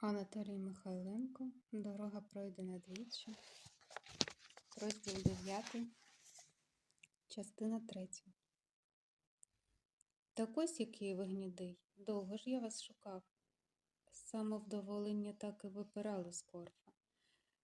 Анатолій Михайленко. Дорога пройдена двічі. Розділ 9. Частина 3. Так ось який ви гнідий. Довго ж я вас шукав. Самовдоволення так і випирало з корфа.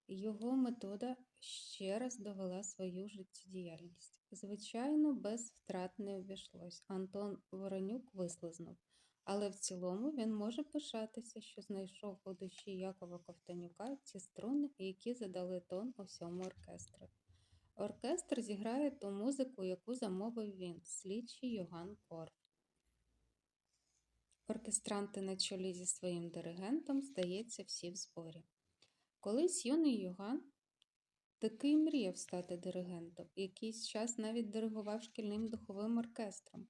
Його метода ще раз довела свою життєдіяльність. Звичайно, без втрат не обійшлось. Антон Воронюк вислизнув. Але в цілому він може пишатися, що знайшов у душі Якова Ковтанюка ті струни, які задали тон усьому оркестру. Оркестр зіграє ту музику, яку замовив він, слідчий Йоган Корф. Оркестранти на чолі зі своїм диригентом, здається, всі в зборі. Колись юний Йоган таки й мріяв стати диригентом, якийсь час навіть диригував шкільним духовим оркестром.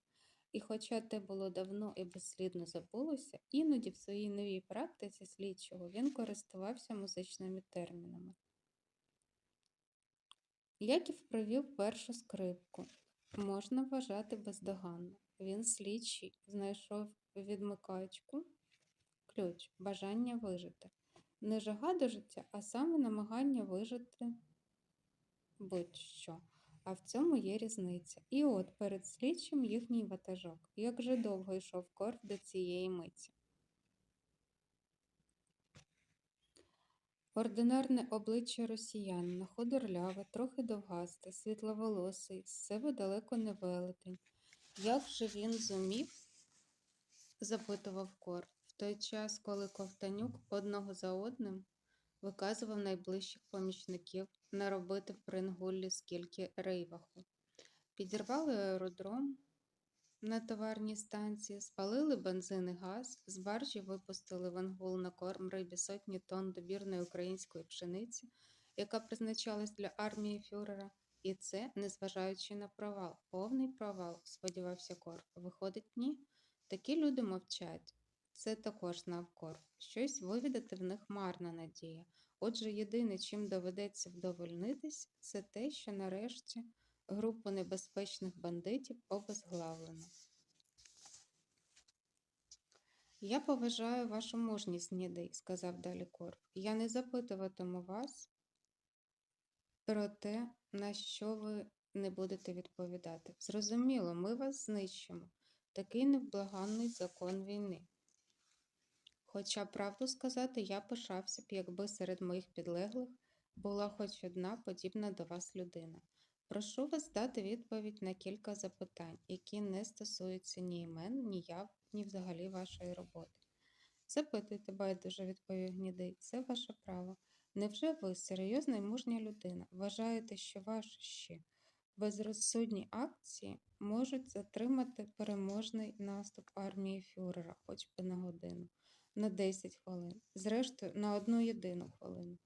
І хоча те було давно і безслідно забулося, іноді в своїй новій практиці слідчого він користувався музичними термінами. Яків провів першу скрипку. Можна вважати бездоганно. Він слідчий, знайшов відмикачку, ключ, бажання вижити. Не жага до життя, а саме намагання вижити будь-що. А в цьому є різниця. І от перед слідчим їхній ватажок. Як же довго йшов корф до цієї миті. Ординарне обличчя росіянина, худорляве, трохи довгасте, світловолосий, з себе далеко не велетень. Як же він зумів? запитував Корф, в той час, коли Ковтанюк одного за одним виказував найближчих помічників наробити в Прингуллі скільки рейваху. Підірвали аеродром на товарній станції, спалили бензин і газ, з баржі випустили в Ангул на корм рибі сотні тонн добірної української пшениці, яка призначалась для армії фюрера. І це, незважаючи на провал, повний провал, сподівався Корф. Виходить, ні? Такі люди мовчать. Це також знав Корф. Щось вивідати в них марна надія. Отже, єдине, чим доведеться вдовольнитись, це те, що нарешті групу небезпечних бандитів обезглавлено. Я поважаю вашу мужність, Нідей, сказав далі Корф. Я не запитуватиму вас про те, на що ви не будете відповідати. Зрозуміло, ми вас знищимо. Такий невблаганний закон війни. Хоча, правду сказати, я пишався б, якби серед моїх підлеглих була хоч одна подібна до вас людина. Прошу вас дати відповідь на кілька запитань, які не стосуються ні імен, ні яв, ні взагалі вашої роботи. Запитуйте, байдуже, відповів гнідий, це ваше право. Невже ви, серйозна і мужня людина, вважаєте, що ваші безрозсудні акції можуть затримати переможний наступ армії фюрера хоч би на годину? На 10 хвилин, зрештою, на одну єдину хвилину.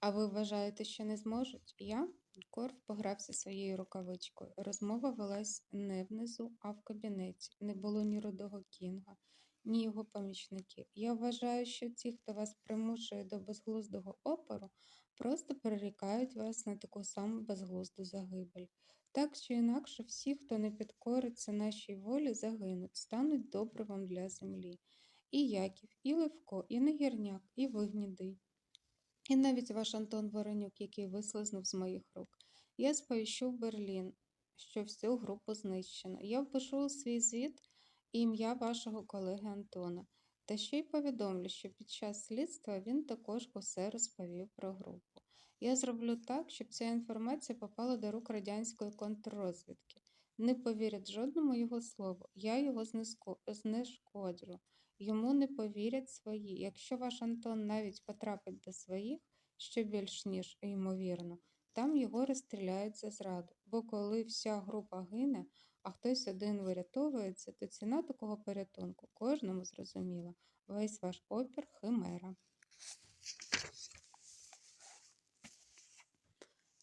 А ви вважаєте, що не зможуть? Я? Корф погрався своєю рукавичкою. Розмова велась не внизу, а в кабінеті. Не було ні рудого кінга, ні його помічників. Я вважаю, що ті, хто вас примушує до безглуздого опору, просто перерікають вас на таку саму безглузду загибель. Так чи інакше, всі, хто не підкориться нашій волі, загинуть, стануть добривом для землі і Яків, і Левко, і Негірняк, і Вигнідий. І навіть ваш Антон Воронюк, який вислизнув з моїх рук. Я сповіщу в Берлін, що всю групу знищено. Я впишу свій звіт ім'я вашого колеги Антона. Та ще й повідомлю, що під час слідства він також усе розповів про групу. Я зроблю так, щоб ця інформація попала до рук радянської контррозвідки. Не повірять жодному його слову, я його знешкоджу. Йому не повірять свої. Якщо ваш Антон навіть потрапить до своїх, що більш ніж ймовірно, там його розстріляють за зраду. Бо коли вся група гине, а хтось один вирятовується, то ціна такого порятунку кожному зрозуміла. Весь ваш опір химера.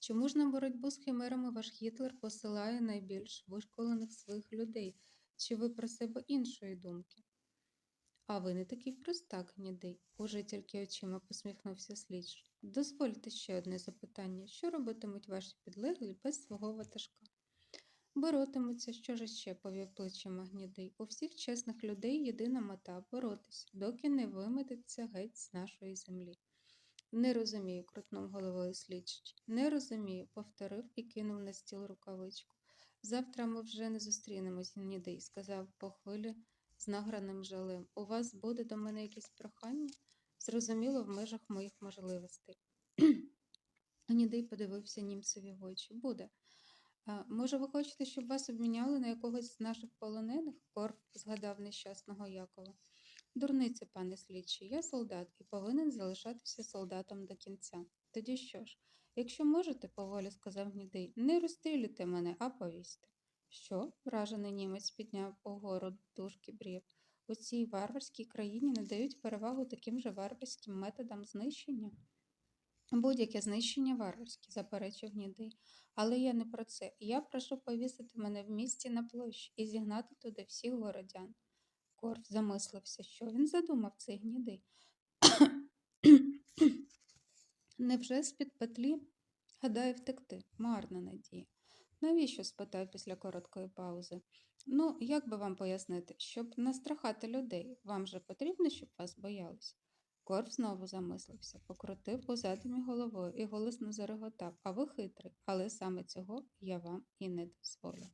Чому ж на боротьбу з химерами ваш Гітлер посилає найбільш вишколених своїх людей? Чи ви про себе іншої думки? А ви не такий простак, гнідий, уже тільки очима посміхнувся слідч. Дозвольте ще одне запитання, що робитимуть ваші підлеглі без свого ватажка? Боротимуться, що ж ще, повів плечима гнідий. У всіх чесних людей єдина мета боротись, доки не вимететься геть з нашої землі. Не розумію, крутнув головою слідчий. Не розумію, повторив і кинув на стіл рукавичку. Завтра ми вже не зустрінемось, гнідий, сказав по хвилі з награним жалем. У вас буде до мене якесь прохання? Зрозуміло, в межах моїх можливостей. Гнідий подивився німцеві в очі. Буде. А, може, ви хочете, щоб вас обміняли на якогось з наших полонених? Корф згадав нещасного Якова. Дурниця, пане слідчий, я солдат і повинен залишатися солдатом до кінця. Тоді що ж, якщо можете, поволі сказав гнідий, не розстрілюйте мене, а повісьте. Що? вражений німець підняв угору дужки брів. У цій варварській країні не дають перевагу таким же варварським методам знищення. Будь-яке знищення варварське, заперечив гнідий. Але я не про це. Я прошу повісити мене в місті на площі і зігнати туди всіх городян. Корф замислився, що він задумав цей гнідий. Невже з-під петлі гадає втекти? Марна надія. Навіщо? спитав після короткої паузи. Ну, як би вам пояснити, щоб настрахати людей, вам же потрібно, щоб вас боялись? Корф знову замислився, покрутив у задумі головою і голосно зареготав. А ви хитрий, але саме цього я вам і не дозволю.